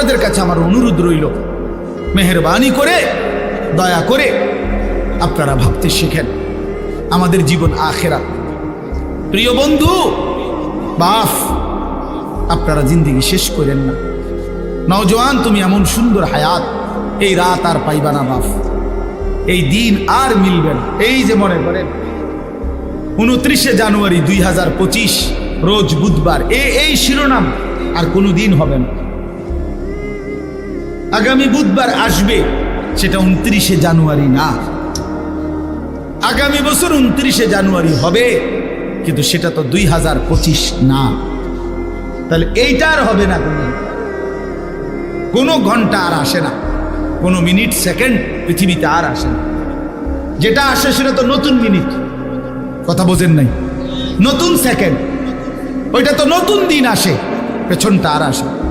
আপনাদের কাছে আমার অনুরোধ রইল। মেহরবানি করে, দয়া করে আপনারা ভাবতে শিখেন। আমাদের জীবন আখেরা। প্রিয় বন্ধু, বাফ, আপনারা জিন্দিগি শেষ করেন না। নওজোয়ান, তুমি এমন সুন্দর হায়াত, এই রাত আর পাইবা না বাফ। এই দিন আর মিলবে না। এই যে মনে করেন, উনত্রিশে জানুয়ারি দুই হাজার পঁচিশ, রোজ বুধবার। এ, এই শিরোনাম আর কোনো দিন হবে না। আগামী বুধবার আসবে। সেটা উনত্রিশে জানুয়ারি না। আগামী বছর উনত্রিশে জানুয়ারি হবে, কিন্তু সেটা তো দুই হাজার পঁচিশ না। তাহলে এইটা আর হবে না কোনো। কোনো ঘণ্টা আর আসে না। কোনো মিনিট, সেকেন্ড পৃথিবীতে আর আসে না। যেটা আসে সেটা তো নতুন মিনিট। কথা বোঝেন নাই? নতুন সেকেন্ড। ওইটা তো নতুন দিন আসে, পেছনটা আর আসে।